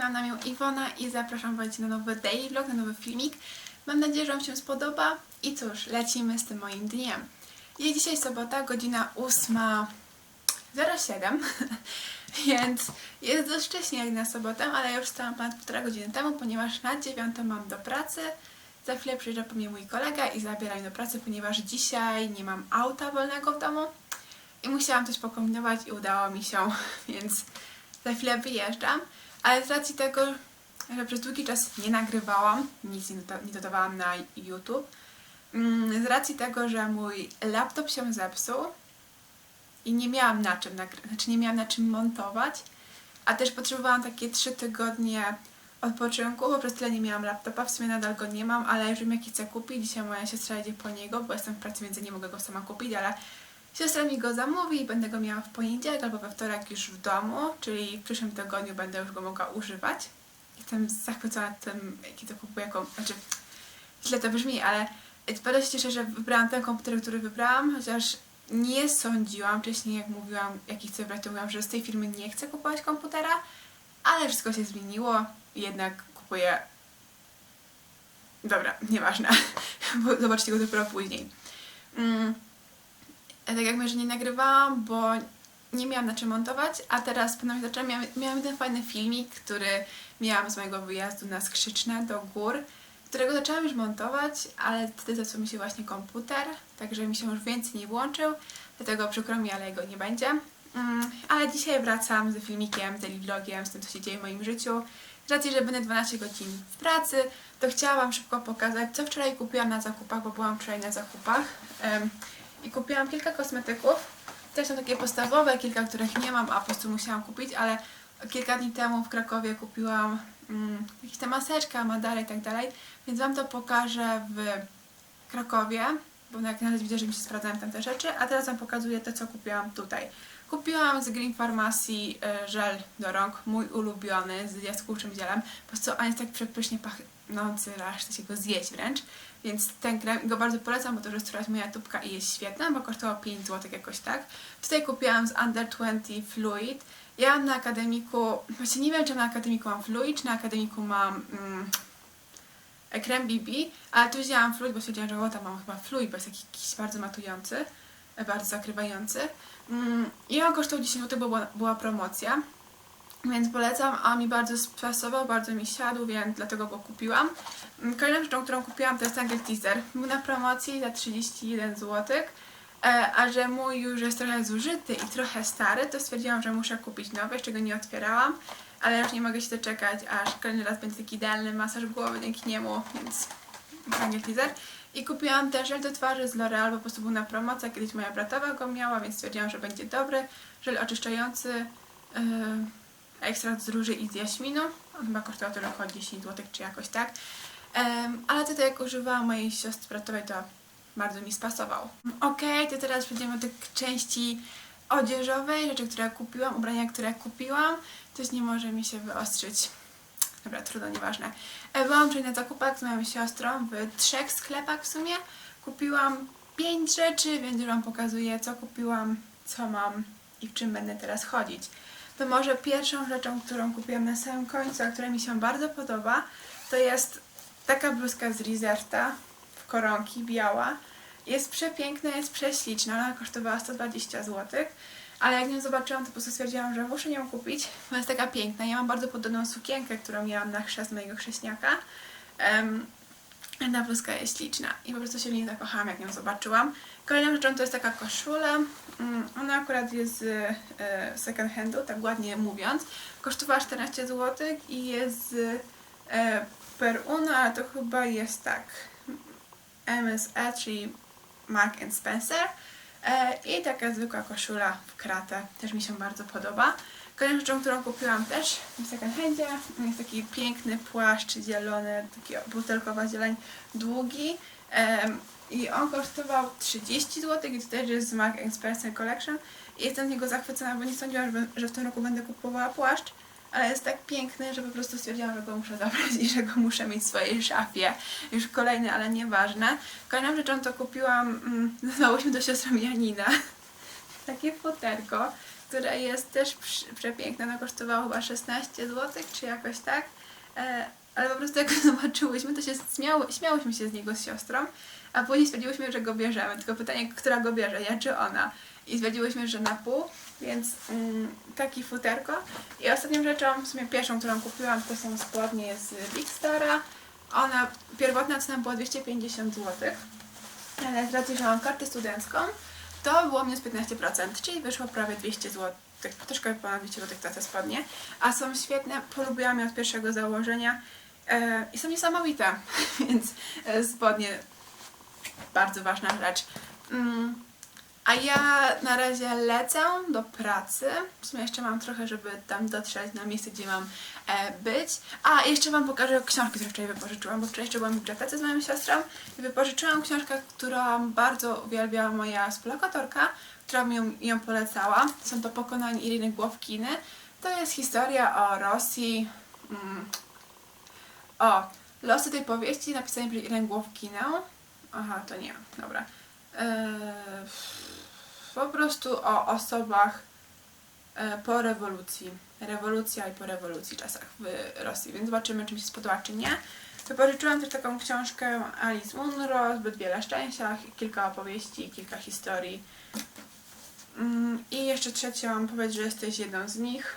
mam na imię Iwona i zapraszam Was na nowy daily vlog, na nowy filmik. Mam nadzieję, że Wam się spodoba i cóż, lecimy z tym moim dniem. Jest dzisiaj sobota, godzina 8.07, więc jest dość wcześnie jak na sobotę, ale już wstałam ponad półtora godziny temu, ponieważ na dziewiątą mam do pracy. Za chwilę przyjeżdża po mnie mój kolega i zabiera mnie do pracy, ponieważ dzisiaj nie mam auta wolnego w domu i musiałam coś pokombinować i udało mi się, więc za chwilę wyjeżdżam, ale z racji tego, że przez długi czas nie nagrywałam, nic nie doda- nie dodawałam na YouTube, mm, z racji tego, że mój laptop się zepsuł i nie miałam na czym nagry- znaczy nie miałam na czym montować, a też potrzebowałam takie 3 tygodnie odpoczynku, bo przez tyle nie miałam laptopa, w sumie nadal go nie mam, ale już wiem jaki chcę kupić, dzisiaj moja siostra jedzie po niego, bo jestem w pracy, więc nie mogę go sama kupić, ale Siostra mi go zamówi i będę go miała w poniedziałek albo we wtorek już w domu, czyli w przyszłym tygodniu będę już go mogła używać. Jestem zachwycona tym, jaki to kupuję, jako, znaczy źle to brzmi, ale bardzo się cieszę, że wybrałam ten komputer, który wybrałam, chociaż nie sądziłam wcześniej, jak mówiłam, jaki chcę wybrać, to mówiłam, że z tej firmy nie chcę kupować komputera, ale wszystko się zmieniło jednak kupuję... Dobra, nieważne, bo zobaczcie go dopiero później. Mm. E, tak jak mówię, że nie nagrywałam, bo nie miałam na czym montować, a teraz ponownie zaczęłam, miałam, miałam ten fajny filmik, który miałam z mojego wyjazdu na Skrzyczne do gór, którego zaczęłam już montować, ale wtedy zepsuł mi się właśnie komputer, także mi się już więcej nie włączył, dlatego przykro mi, ale jego nie będzie. Mm, ale dzisiaj wracam z filmikiem, daily vlogiem, z tym, co się dzieje w moim życiu. Z racji, że będę 12 godzin w pracy, to chciałam Wam szybko pokazać, co wczoraj kupiłam na zakupach, bo byłam wczoraj na zakupach. Em, i kupiłam kilka kosmetyków. Też są takie podstawowe, kilka, których nie mam, a po prostu musiałam kupić, ale kilka dni temu w Krakowie kupiłam mm, jakieś tam maseczka, madary i tak dalej, więc Wam to pokażę w Krakowie, bo jak na razie widzę, że mi się sprawdzają tam te rzeczy, a teraz Wam pokazuję to, co kupiłam tutaj. Kupiłam z Green Pharmacy e, żel do rąk, mój ulubiony, z jaskółczym zielem. Po prostu on jest tak przepysznie pachnący, aż chce się go zjeść wręcz. Więc ten krem go bardzo polecam, bo to już jest moja tubka i jest świetna, bo kosztowało 5 zł jakoś tak. Tutaj kupiłam z Under 20 Fluid. Ja na akademiku, właśnie nie wiem czy na akademiku mam Fluid, czy na akademiku mam mm, krem BB, ale tu wzięłam Fluid, bo stwierdziłam, że o, tam mam chyba Fluid, bo jest jakiś bardzo matujący, bardzo zakrywający. Mm, I on kosztował 10 zł, bo była, była promocja. Więc polecam, a mi bardzo spasował, bardzo mi siadł, więc dlatego go kupiłam. Mm, Kolejną rzeczą, którą kupiłam to jest Angle Teaser. Był na promocji za 31 zł, e, a że mój już jest trochę zużyty i trochę stary, to stwierdziłam, że muszę kupić nowy, jeszcze go nie otwierałam, ale już nie mogę się doczekać, aż kolejny raz będzie taki idealny masaż głowy dzięki niemu, więc Angle Teaser. I kupiłam też żel do twarzy z L'Oreal, bo po prostu był na promocji, kiedyś moja bratowa go miała, więc stwierdziłam, że będzie dobry. Żel oczyszczający, yy, ekstrakt z róży i z jaśminu. On chyba kosztował to około 10 zł, czy jakoś tak. Em, ale tutaj jak używałam mojej siostry bratowej, to bardzo mi spasował. Okej, to teraz przejdziemy do części odzieżowej, rzeczy, które kupiłam, ubrania, które kupiłam. Coś nie może mi się wyostrzyć. Dobra, trudno, nieważne. E, Byłam wczoraj na zakupach z moją siostrą w trzech sklepach w sumie. Kupiłam pięć rzeczy, więc już Wam pokazuję, co kupiłam, co mam i w czym będę teraz chodzić. To może pierwszą rzeczą, którą kupiłam na samym końcu, a która mi się bardzo podoba, to jest taka bluzka z Rizerta w koronki, biała. Jest przepiękna, jest prześliczna, ona kosztowała 120 zł. Ale jak ją zobaczyłam, to po prostu stwierdziłam, że muszę ją kupić, bo jest taka piękna. Ja mam bardzo podobną sukienkę, którą miałam na chrzest mojego chrześniaka. Ta bluzka jest śliczna i po prostu się w niej zakochałam, jak ją zobaczyłam. Kolejną rzeczą to jest taka koszula. Mm, Ona akurat jest z e, second handu, tak ładnie mówiąc. Kosztowała 14 zł i jest z e, Peruna, ale to chyba jest tak MSE, czyli Mark Spencer. E, I taka zwykła koszula w kratę, też mi się bardzo podoba. Kolejną rzeczą, którą kupiłam też w second handzie, jest taki piękny płaszcz zielony, taki butelkowa zieleń, długi. Em, I on kosztował 30 zł i to też jest z Mark Spencer Collection. I jestem z niego zachwycona, bo nie sądziłam, że, w tym roku będę kupowała płaszcz, ale jest tak piękny, że po prostu stwierdziłam, że go muszę zabrać i że go muszę mieć w swojej szafie. Już kolejny, ale nieważne. Kolejną rzeczą to kupiłam, mm, nazwałyśmy to siostrą Janina. Takie futerko. Która jest też przepiękna. Ona kosztowała chyba 16 zł, czy jakoś tak. E, ale po prostu jak go zobaczyłyśmy, to się śmiało, śmiałyśmy się z niego z siostrą, a później stwierdziłyśmy, że go bierzemy. Tylko pytanie, która go bierze, ja czy ona? I stwierdziłyśmy, że na pół, więc mm, taki futerko. I ostatnią rzeczą, w sumie pierwszą, którą kupiłam, to są spodnie z Big Stara. Ona, pierwotna cena była 250 zł. Ale z racji, że mam kartę studencką, to było minus 15%, czyli wyszło prawie 200 zł. Troszkę ponad 200 zł za te spodnie. A są świetne, polubiłam je od pierwszego założenia e, i są niesamowite, więc e, spodnie bardzo ważna rzecz. Mm, a ja na razie lecę do pracy. W sumie jeszcze mam trochę, żeby tam dotrzeć na miejsce, gdzie mam e, być. A jeszcze Wam pokażę książki, które wczoraj wypożyczyłam, bo wczoraj jeszcze byłam w bibliotece z moją siostrą i wypożyczyłam książkę, którą bardzo uwielbiała moja współlokatorka, która mi ją, ją polecała. Są to Pokonanie Iriny Głowkiny. To jest historia o Rosji. Mm, o, losy tej powieści napisanej przez Irenę Głowkinę. Aha, to nie, dobra. Eee, po prostu o osobach e, po rewolucji. Rewolucja i po rewolucji czasach w Rosji, więc zobaczymy, czy mi się spodoba, czy nie. Wypożyczyłam też taką książkę Alice Munro, Zbyt wiele szczęścia, kilka opowieści, kilka historii. Mm, I jeszcze trzecią, powiedz, że jesteś jedną z nich.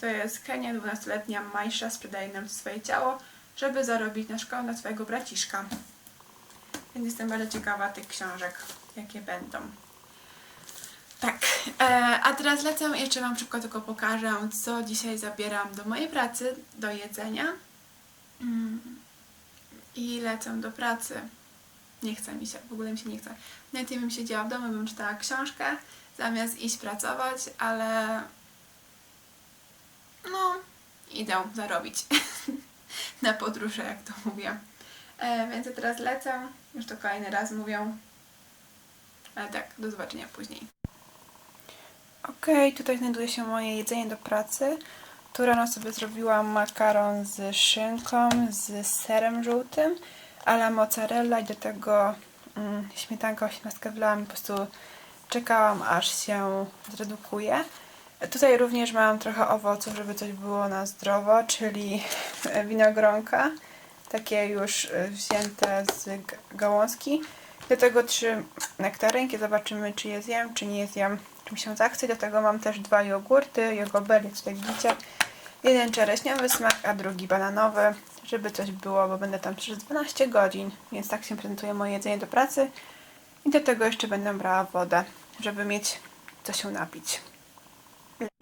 To jest Kenia, 12-letnia Majsza sprzedaje nam swoje ciało, żeby zarobić na szkołę na swojego braciszka. Więc jestem bardzo ciekawa tych książek, jakie będą. Tak, e, a teraz lecę jeszcze Wam szybko tylko pokażę, co dzisiaj zabieram do mojej pracy, do jedzenia. Mm. I lecę do pracy. Nie chce mi się, w ogóle mi się nie chce. Najlepiej bym siedziała w domu, bym czytała książkę, zamiast iść pracować, ale no, idę zarobić na podróże, jak to mówię. E, więc teraz lecę, już to kolejny raz mówię. Ale tak, do zobaczenia później. Okej, tutaj znajduje się moje jedzenie do pracy. Tu rano sobie zrobiłam makaron z szynką, z serem żółtym, a la mozzarella i do tego mm, śmietankę osiemnastkę wlałam i po prostu czekałam aż się zredukuje. Tutaj również mam trochę owoców, żeby coś było na zdrowo, czyli winogronka, takie już wzięte z gałązki. Do tego trzy nektarynki, zobaczymy czy je zjem, czy nie je zjem, czy mi się zachce. Do tego mam też dwa jogurty, jogobeli, tutaj widzicie. Jeden czereśniowy smak, a drugi bananowy, żeby coś było, bo będę tam przez 12 godzin, więc tak się prezentuje moje jedzenie do pracy. I do tego jeszcze będę brała wodę, żeby mieć co się napić.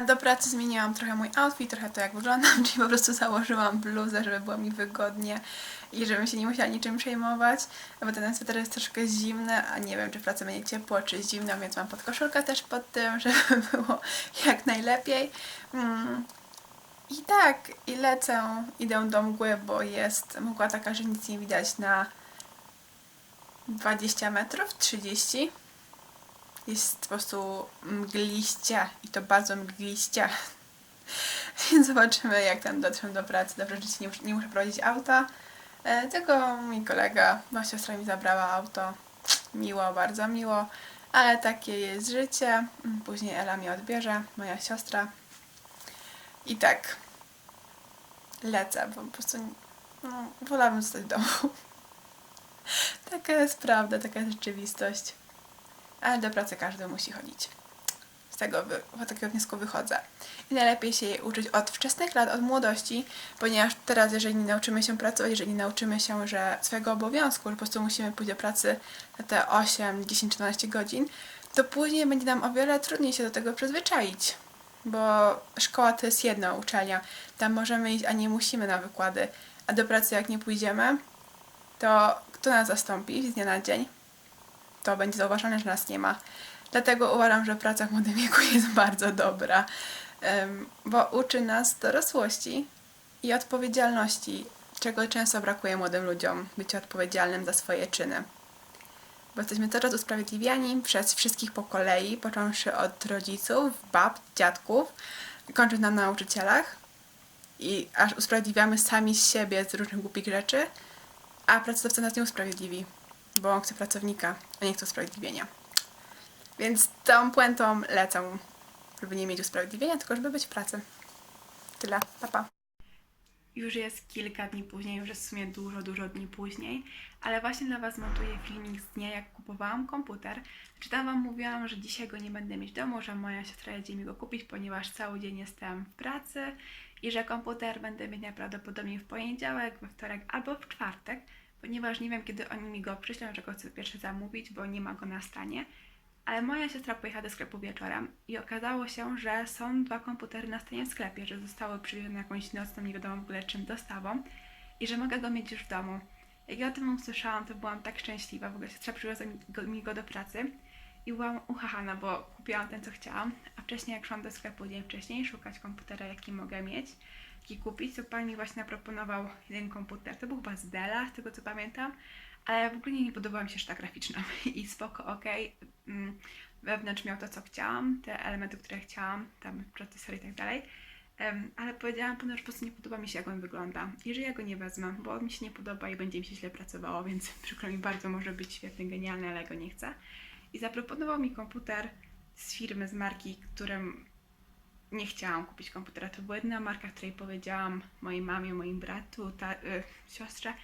Do pracy zmieniłam trochę mój outfit, trochę to jak wyglądam, czyli po prostu założyłam bluzę, żeby było mi wygodnie i żebym się nie musiała niczym przejmować, bo ten sweter jest troszkę zimny, a nie wiem, czy w pracy będzie ciepło, czy zimno, więc mam podkoszulkę też pod tym, żeby było jak najlepiej. Mm. I tak, i lecę, idę do mgły, bo jest mgła taka, że nic nie widać na 20 metrów, 30 jest po prostu mgliście i to bardzo mgliście. Więc zobaczymy, jak tam dotrę do pracy. Dobrze, że nie, muszę- nie muszę prowadzić auta. E, tylko mój kolega, moja siostra mi zabrała auto. Miło, bardzo miło. Ale takie jest życie. Mm, Później Ela mnie odbierze, moja siostra. I tak lecę, bo po prostu no, wolałabym zostać w domu. Taka jest prawda, taka jest rzeczywistość ale do pracy każdy musi chodzić. Z tego z takiego wniosku wychodzę. I najlepiej się jej uczyć od wczesnych lat, od młodości, ponieważ teraz, jeżeli nie nauczymy się pracować, jeżeli nie nauczymy się, że swojego obowiązku, że po prostu musimy pójść do pracy na te 8, 10, 12 godzin, to później będzie nam o wiele trudniej się do tego przyzwyczaić. Bo szkoła to jest jedna uczelnia. Tam możemy iść, a nie musimy na wykłady. A do pracy jak nie pójdziemy, to kto nas zastąpi z dnia na dzień? to będzie zauważone, że nas nie ma. Dlatego uważam, że praca w młodym wieku jest bardzo dobra, bo uczy nas dorosłości i odpowiedzialności, czego często brakuje młodym ludziom, bycie odpowiedzialnym za swoje czyny. Bo jesteśmy coraz usprawiedliwiani przez wszystkich po kolei, począwszy od rodziców, bab, dziadków, kończąc na nauczycielach i aż usprawiedliwiamy sami siebie z różnych głupich rzeczy, a pracodawca nas nie usprawiedliwi bo on chce pracownika, a nie chce usprawiedliwienia. Więc tą puentą lecę żeby nie mieć usprawiedliwienia, tylko żeby być w pracy. Tyle, papa. Już jest kilka dni później, już jest w sumie dużo, dużo dni później, ale właśnie dla Was montuję filmik z dnia, jak kupowałam komputer. Czy tam Wam mówiłam, że dzisiaj go nie będę mieć w domu, że moja siostra jedzie mi go kupić, ponieważ cały dzień jestem w pracy i że komputer będę mieć najprawdopodobniej w poniedziałek, we wtorek albo w czwartek, ponieważ nie wiem, kiedy oni mi go przyślą, że go chcę pierwszy zamówić, bo nie ma go na stanie. Ale moja siostra pojechała do sklepu wieczorem i okazało się, że są dwa komputery na stanie w sklepie, że zostały przywiezione jakąś nocną, nie wiadomo w ogóle czym dostawą i że mogę go mieć już w domu. Jak ja o tym usłyszałam, to byłam tak szczęśliwa, w ogóle siostra przywiozła mi go, do pracy i byłam uchachana, bo kupiłam ten, co chciałam, a wcześniej jak szłam do sklepu dzień wcześniej szukać komputera, jaki mogę mieć, jaki kupić, to pan mi właśnie zaproponował jeden komputer. To był chyba z z tego co pamiętam, ale w ogóle nie podobała mi się szta graficzna i spoko, okej. Mm, Wewnątrz miał to, co chciałam, te elementy, które chciałam, tam procesory i tak dalej. Ale powiedziałam że po prostu nie podoba mi się, jak on wygląda. I że ja go nie wezmę, bo on mi się nie podoba i będzie mi się źle pracowało, więc przykro mi bardzo, może być świetny, genialny, ale go nie chcę. I zaproponował mi komputer z firmy, z marki, którym nie chciałam kupić komputera. To była jedyna marka, której powiedziałam mojej mamie, moim bratu, ta, y, siostrze,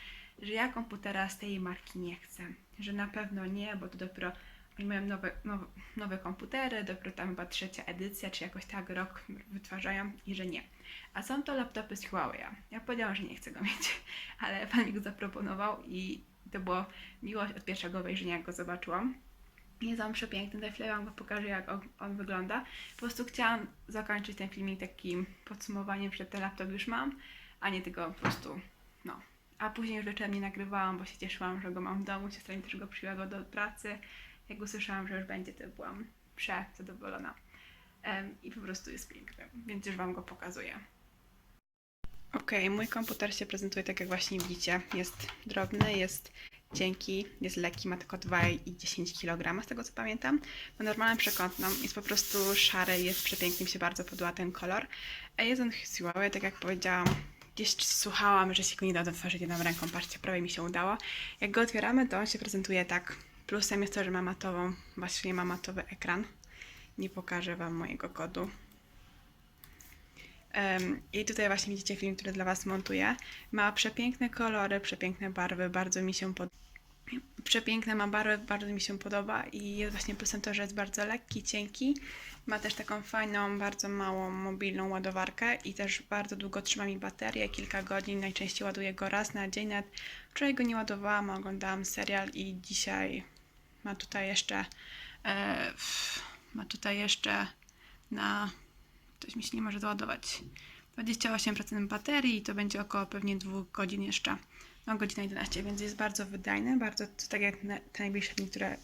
że ja komputera z tej marki nie chcę. Że na pewno nie, bo to dopiero oni mają nowe, nowe, nowe komputery, dopiero tam chyba trzecia edycja, czy jakoś tak rok wytwarzają i że nie. A są to laptopy z Huawei. Ja powiedziałam, że nie chcę go mieć, ale pan mi go zaproponował i to było miłość od pierwszego wejrzenia, jak go zobaczyłam. Jest on przepiękny, za chwilę Wam go pokażę, jak on, on wygląda. Po prostu chciałam zakończyć ten filmik takim podsumowaniem, że ten laptop już mam, a nie tylko po prostu. A później już wieczorem nie nagrywałam, bo się cieszyłam, że go mam w domu, siostra mi też go przyjęła do pracy. Jak usłyszałam, że już będzie, to byłam przezadowolona. I po prostu jest piękny, więc już Wam go pokazuję. Okej, mój komputer się prezentuje tak jak właśnie widzicie. Jest drobny, jest cienki, jest lekki, ma tylko 2,10 kg z tego co pamiętam. Ma normalną przekątną, jest po prostu szary, jest przepiękny, mi się bardzo podoba ten kolor. A jest on Huawei, tak jak powiedziałam, gdzieś słuchałam, że się go nie da otworzyć jedną ręką, patrzcie, prawie mi się udało. Jak go otwieramy, to on się prezentuje tak. Plusem jest to, że ma matową, właśnie ma matowy ekran. Nie pokażę Wam mojego kodu. Em, I tutaj właśnie widzicie film, który dla Was montuję. Ma przepiękne kolory, przepiękne barwy, bardzo mi się podoba. Przepiękne ma barwy, bardzo mi się podoba i jest właśnie plusem to, że jest bardzo lekki, cienki. Ma też taką fajną, bardzo małą mobilną ładowarkę i też bardzo długo trzyma mi baterię, kilka godzin, najczęściej ładuję go raz na dzień. Nawet wczoraj go nie ładowałam, oglądałam serial i dzisiaj ma tutaj jeszcze e, ma tutaj jeszcze na Ktoś mi się nie może doładować. 28% baterii i to będzie około pewnie 2 godzin jeszcze. No, godzina 11, więc jest bardzo wydajny, bardzo, tak jak te najbliższe dni, które,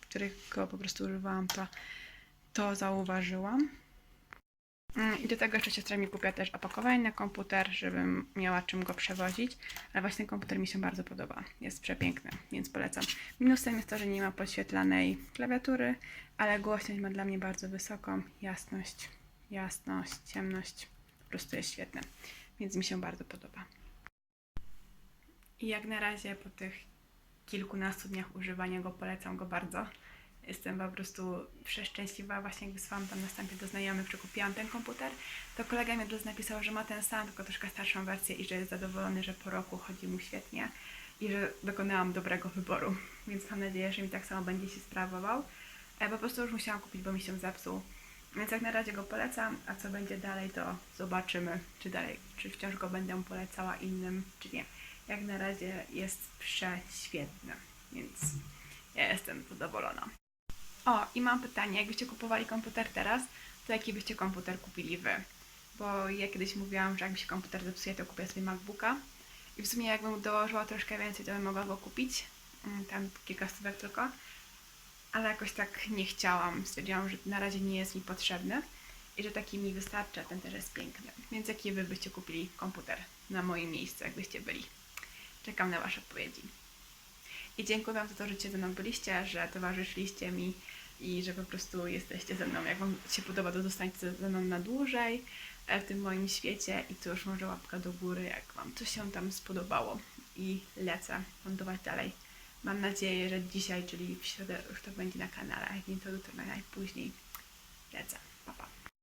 których go po prostu używałam, to, to zauważyłam. Mm, I do tego jeszcze siostra mi kupiła też opakowanie na komputer, żebym miała czym go przewozić, ale właśnie ten komputer mi się bardzo podoba. Jest przepiękny, więc polecam. Minusem jest to, że nie ma podświetlanej klawiatury, ale głośność ma dla mnie bardzo wysoką, jasność jasność, ciemność. Po prostu jest świetne. Więc mi się bardzo podoba. I jak na razie po tych kilkunastu dniach używania go polecam go bardzo. Jestem po prostu przeszczęśliwa. Właśnie jak wysłałam tam następnie do znajomych, że kupiłam ten komputer, to kolega mi od napisał, że ma ten sam, tylko troszkę starszą wersję i że jest zadowolony, że po roku chodzi mu świetnie i że dokonałam dobrego wyboru. Więc mam nadzieję, że mi tak samo będzie się sprawował. E, Po prostu już musiałam kupić, bo mi się zepsuł. Więc jak na razie go polecam, a co będzie dalej, to zobaczymy, czy dalej, czy wciąż go będę polecała innym, czy nie. Jak na razie jest prześwietny, więc ja jestem zadowolona. O, i mam pytanie, jakbyście kupowali komputer teraz, to jaki byście komputer kupili Wy? Bo ja kiedyś mówiłam, że jak mi się komputer zepsuje, to kupię sobie MacBooka. I w sumie jakbym dołożyła troszkę więcej, to bym mogła go kupić. Mm, Tam kilka stówek tylko ale jakoś tak nie chciałam. Stwierdziłam, że na razie nie jest mi potrzebny i że taki mi wystarcza, ten też jest piękny. Więc jaki wy byście kupili komputer na moje miejsce, jakbyście byli? Czekam na wasze odpowiedzi. I dziękuję wam za to, że cię ze mną byliście, że towarzyszyliście mi i że po prostu jesteście ze mną. Jak wam się podoba, to zostańcie ze mną na dłużej e, w tym moim świecie i już może łapka do góry, jak wam coś się tam spodobało. I lecę montować dalej. Mam nadzieję, że dzisiaj, czyli w środę już to będzie na kanale, jak nie to jutro najpóźniej lecę.